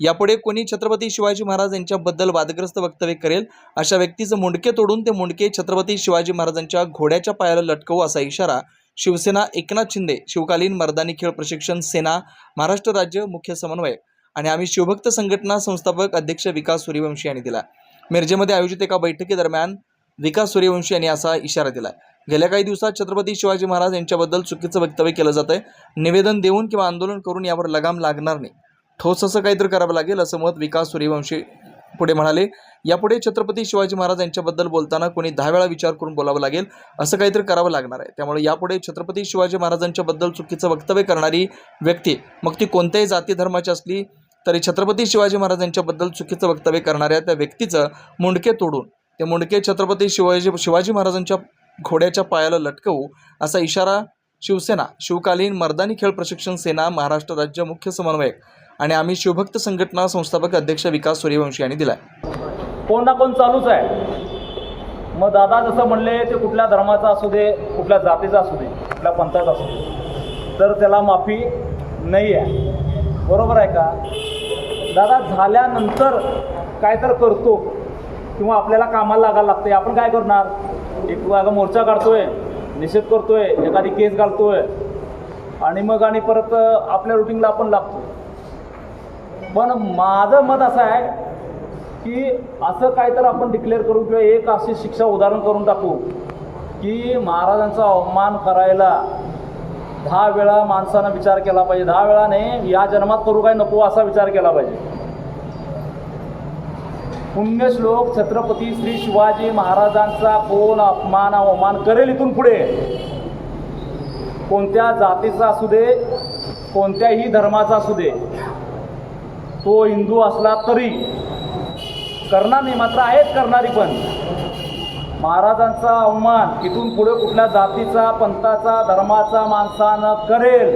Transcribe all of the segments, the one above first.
यापुढे कोणी छत्रपती शिवाजी महाराज यांच्याबद्दल वादग्रस्त वक्तव्य करेल अशा व्यक्तीचं मुंडके तोडून ते मुंडके छत्रपती शिवाजी महाराजांच्या घोड्याच्या पायाला लटकवू असा इशारा शिवसेना एकनाथ शिंदे शिवकालीन मर्दानी खेळ प्रशिक्षण सेना महाराष्ट्र राज्य मुख्य समन्वयक आणि आम्ही शिवभक्त संघटना संस्थापक अध्यक्ष विकास सूर्यवंशी यांनी दिला. मिरजेमध्ये आयोजित एका बैठकीदरम्यान विकास सूर्यवंशी यांनी असा इशारा दिला. गेल्या काही दिवसात छत्रपती शिवाजी महाराज यांच्याबद्दल चुकीचं वक्तव्य केलं जात आहे निवेदन देऊन किंवा आंदोलन करून यावर लगाम लागणार नाही. ठोस असं काहीतरी करावं लागेल असं मत विकास सूर्यवंशी पुढे म्हणाले. यापुढे छत्रपती शिवाजी महाराज यांच्याबद्दल बोलताना कोणी दहा वेळा विचार करून बोलावं लागेल असं काहीतरी करावं लागणार आहे. त्यामुळे यापुढे छत्रपती शिवाजी महाराजांच्याबद्दल चुकीचं वक्तव्य करणारी व्यक्ती मग ती कोणत्याही जाती धर्माची असली तरी छत्रपती शिवाजी महाराजांच्याबद्दल चुकीचं वक्तव्य करणाऱ्या त्या व्यक्तीचं मुंडके तोडून ते मुंडके छत्रपती शिवाजी शिवाजी महाराजांच्या घोड्याच्या पायाला लटकवू असा इशारा शिवसेना शिवकालीन मर्दानी खेळ प्रशिक्षण सेना महाराष्ट्र राज्य मुख्य समन्वयक आणि आम्ही शिवभक्त संघटना संस्थापक अध्यक्ष विकास सूर्यवंशी यांनी दिला कोण ना कोण चालूच आहे. मग दादा जसं म्हणले ते कुठल्या धर्माचा असू दे कुठल्या जातीचा असू दे कुठल्या पंथाचा असू दे तर त्याला माफी नाही आहे. बरोबर आहे का? दादा झाल्यानंतर काय तर करतो किंवा आपल्याला कामाला लागायला लागते आपण काय करणार? एक जागा मोर्चा काढतोय निषेध करतोय एखादी केस घालतोय. आणि मग आणि परत आपल्या रुटीनला आपण लागतो. पण माझं मत असं आहे की असं काय तर आपण डिक्लेअर करू किंवा एक अशी शिक्षा उदाहरण करून टाकू की महाराजांचा अवमान करायला दहा वेळा माणसानं विचार केला पाहिजे. दहा वेळा नाही या जन्मात करू काय नको असा विचार केला पाहिजे. पुण्यश्लोक छत्रपती श्री शिवाजी महाराजांचा कोण अपमान अवमान करेल इथून पुढे? कोणत्या जातीचा असू दे कोणत्याही धर्माचा असू दे. तो हिंदू असला तरी. करणार नाही मात्र आहेत करणारी पण. महाराजांचा अवमान इथून पुढे कुठल्या जातीचा पंथाचा धर्माचा माणसानं करेल.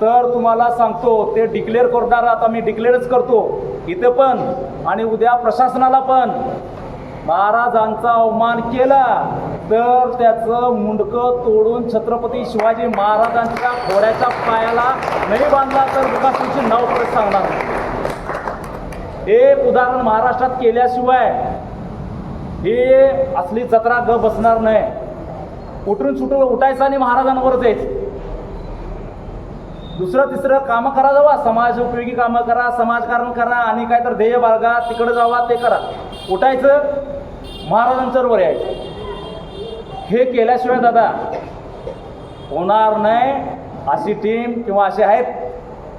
तर तुम्हाला सांगतो ते डिक्लेअर करणार आता मी डिक्लेअरच करतो. इथे पण आणि उद्या प्रशासनाला पण. महाराजांचा अवमान केला तर त्याचं मुंडकं तोडून छत्रपती शिवाजी महाराजांच्या घोड्याच्या पायाला नाही बांधला तर विकासाची नाव परत सांगणार नाही. एक उदाहरण महाराष्ट्रात केल्याशिवाय हे असली जत्रा ग बसणार नाही. उठून सुटून उठायचं आणि महाराजांवरच जायचं दुसरं तिसरं कामं करा जावा समाज उपयोगी कामं करा समाजकारण करा आणि काय तर ध्येय बाळगा तिकडं जावा ते करा. उठायचं महाराजांच्यावर यायचं. हे केल्याशिवाय दादा होणार नाही अशी टीम किंवा असे आहेत.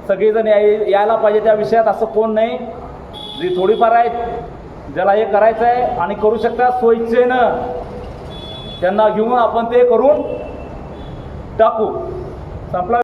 सगळेजण याय यायला पाहिजे त्या विषयात असं कोण नाही. जी थोडीफार आहेत ज्याला हे करायचं आहे आणि करू शकता स्वइच्छेनं त्यांना घेऊन आपण ते करून टाकू. संपला.